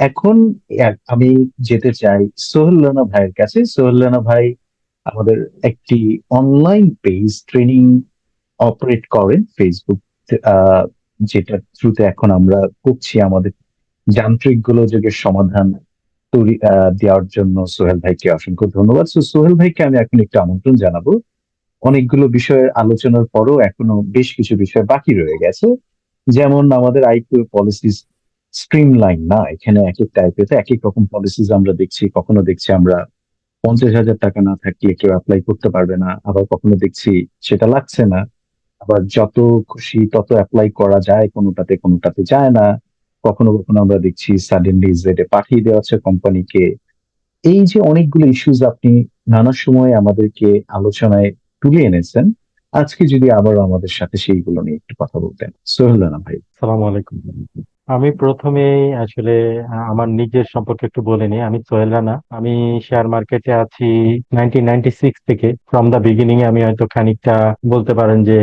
এখন আমি যেতে চাই সোহেল রানা ভাইয়ের কাছে। সোহেল ভাই আমাদের একটি অনলাইন পেজ ট্রেনিং অপারেট করেন ফেসবুক যেটা থ্রুতে এখন আমরা করছি আমাদের যান্ত্রিকগুলো গোলযোগের সমাধান তৈরি দেওয়ার জন্য সোহেল ভাইকে অসংখ্য ধন্যবাদ। সো সোহেল ভাইকে আমি এখন একটু আমন্ত্রণ জানাব। অনেকগুলো বিষয়ের আলোচনার পরও এখনও বেশ কিছু বিষয় বাকি রয়ে গেছে। যেমন আমাদের আইপিও পলিসি স্ট্রিম লাইন না, এখানে এক এক টাইপের এক এক রকম পলিসিস আমরা দেখছি, কখনো দেখছি আমরা পঞ্চাশ হাজার টাকা না থাকলে কেউ অ্যাপ্লাই করতে পারবে না, আবার কখনো দেখছি সেটা লাগছে না, আবার যত খুশি তত অ্যাপ্লাই করা যায়, কোনোটাতে কোনোটাতে যায় না, কখনো কখনো আমরা দেখছি সাডেনলি জেডে পাঠিয়ে দেওয়া হচ্ছে কোম্পানিকে এই যে অনেকগুলো ইস্যুজ আপনি নানা সময় আমাদেরকে আলোচনায় তুলে এনেছেন, আজকে যদি আবার আমাদের সাথে সেইগুলো নিয়ে একটু কথা বলতেন। সোহেল ভাই। সালাম আলাইকুম। আমি প্রথমেই আসলে আমার নিজের সম্পর্কে একটু বলে নিই। আমি সোহেল রানা। আমি শেয়ার মার্কেটে আছি নাইনটিন থেকে। ফ্রম দা বিগিনিং আমি হয়তো খানিকটা বলতে পারেন যে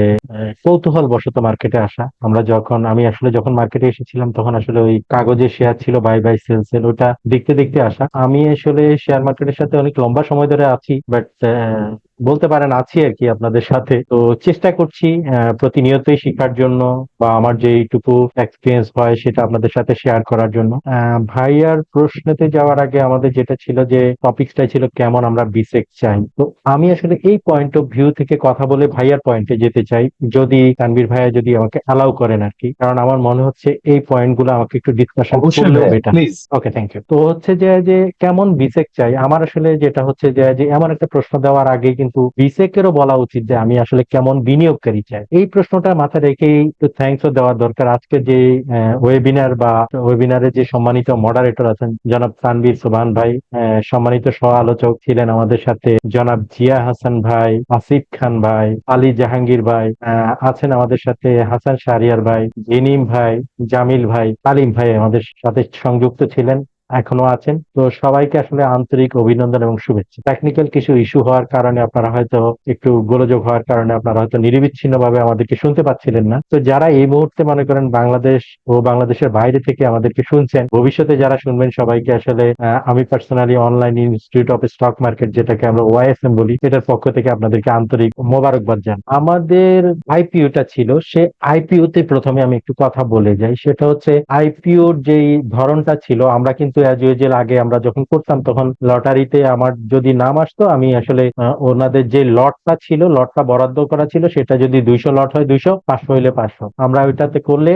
কৌতূহল বশত মার্কেটে আসা। আমরা যখন, আমি আসলে যখন মার্কেটে এসেছিলাম, তখন আসলে ওই কাগজের শেয়ার ছিল বাই বাই সেল ওটা দেখতে দেখতে আসা। আমি আসলে শেয়ার মার্কেটের সাথে অনেক লম্বা সময় ধরে আছি বাট বলতে পারেন আছি আর কি আপনাদের সাথে। তো চেষ্টা করছি প্রতিনিয়তই শেখার জন্য বা আমার যেইটুকু এক্সপিরিয়েন্স হয় সেটা আপনাদের সাথে শেয়ার করার জন্য। ভাইয়ার প্রশ্নতে যাওয়ার আগে আমাদের যেটা ছিল যে টপিকসটা ছিল কেমন আমরা বিসেক চাই। তো আমি আসলে এই পয়েন্ট অফ ভিউ থেকে কথা বলে ভাইয়ার পয়েন্টে যেতে চাই। যদি তানভীর ভাইয়া যদি আমাকে অ্যালাউ করেন আর কি। কারণ আমার মনে হচ্ছে এই পয়েন্টগুলো আমাকে একটু ডিসকাশন করলেও ভাইয়া, বেটার ওকে থ্যাংক ইউ তো হচ্ছে যে যে কেমন বিসেক চাই? আমার আসলে যেটা হচ্ছে যে যে এমন একটা প্রশ্ন দেওয়ার আগে কিন্তু বিসেকেরও বলা উচিত যে আমি আসলে কেমন বিনিয়োগকারী চাই। এই প্রশ্নটা মাথায় রেখেই একটু থ্যাঙ্কসও দেওয়া দরকার। আজকে যে ওয়েবিনার বা ওয়েবিনারে যে সম্মানিত মডারেটর আছেন, জনাব তানবীর সোবান ভাই সম্মানিত সহ আলোচক ছিলেন আমাদের সাথে জনাব জিয়া হাসান ভাই, আসিফ খান ভাই, আলী জাহাঙ্গীর ভাই আছেন আমাদের সাথে হাসান শাহরিয়ার ভাই, জিনিম ভাই, জামিল ভাই, তালিম ভাই আমাদের সাথে সংযুক্ত ছিলেন। এখনও আছেন। তো সবাইকে আসলে আন্তরিক অভিনন্দন এবং শুভেচ্ছা। টেকনিক্যাল কিছু ইস্যু হওয়ার কারণে আপনারা হয়তো একটু গোলযোগ হওয়ার কারণে আপনারা হয়তো নিরবিচ্ছিন্ন ভাবে আমাদেরকে শুনতে পাচ্ছিলেন না। তো যারা এই মুহূর্তে মনে করেন বাংলাদেশ ও বাংলাদেশের বাইরে থেকে আমাদেরকে শুনছেন, ভবিষ্যতে যারা শুনবেন সবাইকে আসলে আমি personally online institute of stock market যেটাকে আমরা ওয়াইএসএম বলি, এটার পক্ষ থেকে আপনাদেরকে আন্তরিক মোবারকবাদ জান আমাদের আইপিওটা ছিল, সে আইপিও তে প্রথমে আমি একটু কথা বলে যাই। সেটা হচ্ছে আইপিওর যেই ধরনটা ছিল, আমরা কিন্তু অ্যাজ আগে আমরা যখন করতাম, তখন লটারিতে আমার যদি নাম আসতো, আমি আসলে ওনাদের যে লটটা ছিল, লটটা বরাদ্দ করা ছিল, সেটা যদি দুইশো লট হয়, দুইশো, পাঁচশো হইলে পাঁচশো। আমরা ওইটাতে করলে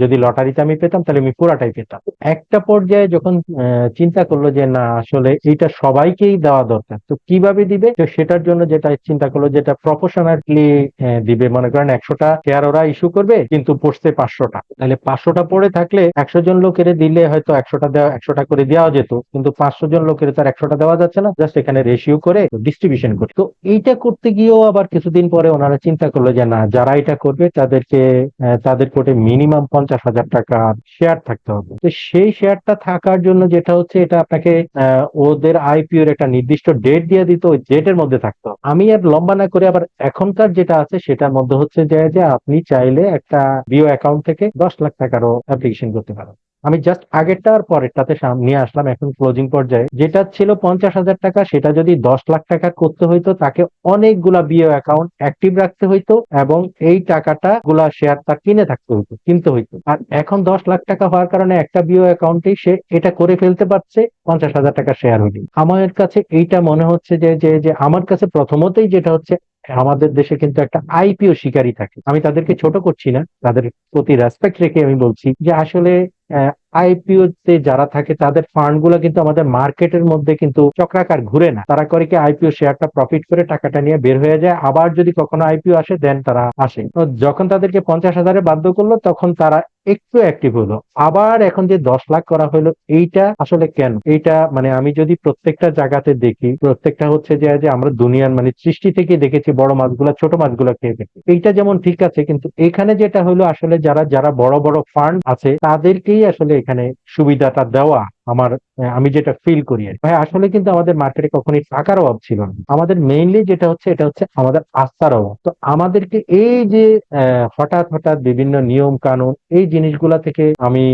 যদি লটারিতে আমি পেতাম, তাহলে আমি পুরাটাই পেতাম। একটা পর্যায়ে যখন চিন্তা করল যে, না, আসলে এইটা সবাইকেই দেওয়া দরকার, তো কীভাবে দিবে? তো সেটার জন্য যেটা চিন্তা করল, যেটা প্রফেশনালি দিবে। মনে করেন একশোটা শেয়ার ওরা ইস্যু করবে, কিন্তু পড়ছে পাঁচশোটা। তাহলে পাঁচশোটা পড়ে থাকলে, একশো জন লোকের দিলে হয়তো একশোটা দেওয়া একশোটা করে দেওয়া যেত, কিন্তু পাঁচশো জন লোকের তার একশোটা দেওয়া যাচ্ছে না জাস্ট এখানে রেশিও করে ডিস্ট্রিবিউশন করে। তো এইটা করতে গিয়েও আবার কিছুদিন পরে ওনারা চিন্তা করল যে না, যারা এটা করবে তাদেরকে তাদের কোটে মিনিমাম পঞ্চাশ হাজার টাকা শেয়ার থাকতে হবে। তো সেই শেয়ারটা থাকার জন্য যেটা হচ্ছে, এটা আপনাকে ওদের আইপিও এর একটা নির্দিষ্ট ডেট দিয়ে দিত, ওই ডেটের মধ্যে থাকতো। আমি আর লম্বা না করে আবার এখনকার যেটা আছে, সেটার মধ্যে হচ্ছে যে আপনি চাইলে একটা বিও অ্যাকাউন্ট থেকে দশ লাখ টাকারও অ্যাপ্লিকেশন করতে পারেন। আমি জাস্ট আগেরটা আর পরেরটাতে নিয়ে আসলাম এখন ক্লোজিং পর্যায়ে। যেটা ছিল পঞ্চাশ হাজার টাকা, সেটা যদি দশ লাখ টাকা করতে হইতো, তাকে অনেকগুলা বিও অ্যাকাউন্ট অ্যাক্টিভ রাখতে হইতো এবং এই টাকাটা গুলা শেয়ার তার কিনে থাকতে হইতো, কিনতে হইতো। আর এখন দশ লাখ টাকা হওয়ার কারণে একটা বিও অ্যাকাউন্টেই সে এটা করে ফেলতে পারছে, পঞ্চাশ হাজার টাকা শেয়ার হইলে আমার কাছে এইটা মনে হচ্ছে যে যে আমার কাছে প্রথমতেই যেটা হচ্ছে, আমাদের দেশে কিন্তু একটা আইপিও শিকারী থাকে। আমি তাদেরকে ছোট করছি না, তাদের প্রতি রেসপেক্ট রেখে আমি বলছি যে আসলে আইপিও তে যারা থাকে, তাদের ফান্ডগুলো কিন্তু আমাদের মার্কেটের মধ্যে কিন্তু চক্রাকার ঘুরে না। তারা করে কি আইপিও শেয়ারটা প্রফিট করে টাকাটা নিয়ে বের হয়ে যায়। আবার যদি কখনো আইপিও আসে দেন তারা আসে। যখন তাদেরকে পঞ্চাশ হাজারে বাধ্য করল, তখন তারা একটু অ্যাক্টিভ হলো। আবার এখন যে দশ লাখ করা হলো, এইটা আসলে কেন? এইটা মানে আমি যদি প্রত্যেকটা জায়গাতে দেখি, প্রত্যেকটা হচ্ছে যে যে আমরা দুনিয়ার মানে সৃষ্টি থেকে দেখেছি, বড় মাছগুলা, ছোট মাছগুলা খেয়ে ফেলছে এইটা যেমন ঠিক আছে, কিন্তু এখানে যেটা হলো, আসলে যারা যারা বড় বড় ফান্ড আছে তাদেরকেই আসলে এখানে সুবিধাটা দেওয়া। আমার আমি যেটা ফিল করি ভাই, আসলে কিন্তু আমাদের মার্কেটে কখনোই টাকার অভাব ছিল না। আমাদের মেইনলি যেটা হচ্ছে, এটা হচ্ছে আমাদের আস্থার অভাব। তো আমাদেরকে এই যে হঠাৎ হঠাৎ বিভিন্ন নিয়ম কানুন, এই জিনিসগুলা থেকে আমি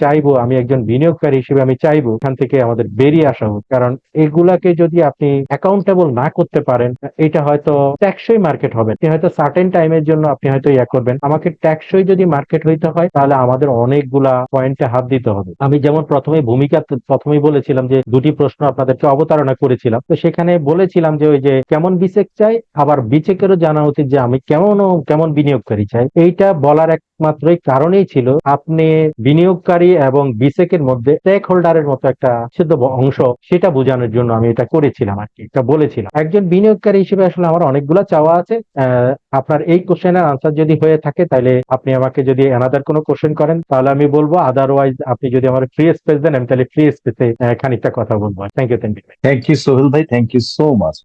চাইব, আমি একজন বিনিয়োগকারী হিসেবে আমি চাইব, এখান থেকে আমাদের বেরিয়ে আসা হোক। কারণ এগুলাকে যদি আপনি অ্যাকাউন্টেবল না করতে পারেন, এটা হয়তো ট্যাক্সই মার্কেট হবে। আপনি হয়তো সার্টেন টাইমের জন্য আপনি হয়তো ইয়া করবেন। আমাকে ট্যাক্সই যদি মার্কেট হইতে হয়, তাহলে আমাদের অনেকগুলা পয়েন্টে হাত দিতে হবে। আমি যেমন প্রথমে ভূমিকা প্রথমেই বলেছিলাম যে দুটি প্রশ্ন আপনাদেরকে অবতারণা করেছিলাম। তো সেখানে বলেছিলাম যে ওই যে কেমন বিচেক চাই, আবার বিচেকেরও জানা উচিত যে আমি কেমন কেমন বিনিয়োগকারী চাই। এইটা বলার একমাত্র এই কারণেই ছিল আপনি বিনিয়োগকারী এবং বিসেকের মধ্যে স্টেক হোল্ডারের মতো একটা সিদ্ধ অংশ, সেটা বোঝানোর জন্য আমি এটা করেছিলাম আর কি, এটা বলেছিলাম। একজন বিনিয়োগকারী হিসেবে আসলে আমার অনেকগুলো চাওয়া আছে আপনার এই কোশ্চেনের আনসার যদি হয়ে থাকে তাহলে আপনি আমাকে যদি অ্যানাদার কোনো কোশ্চেন করেন, তাহলে আমি বলব আদারওয়াইজ আপনি যদি আমার ফ্রি স্পেস দেন, আমি তাহলে ফ্রি স্পেসে খানিকটা কথা বলব। Thank you thank you thank you Sohel ভাই থ্যাংক ইউ সো মাচ